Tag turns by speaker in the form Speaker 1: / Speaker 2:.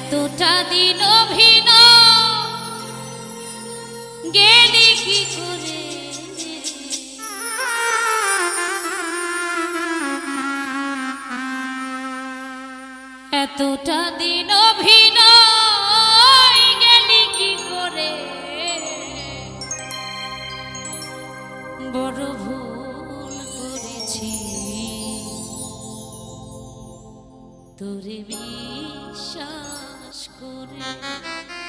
Speaker 1: এতটা দিন অভিন গেলি কি করে এতটা দিন অভিনয়, গেলি কি করে? বড় ভুল করেছি। তোরে বিশ্বাস করে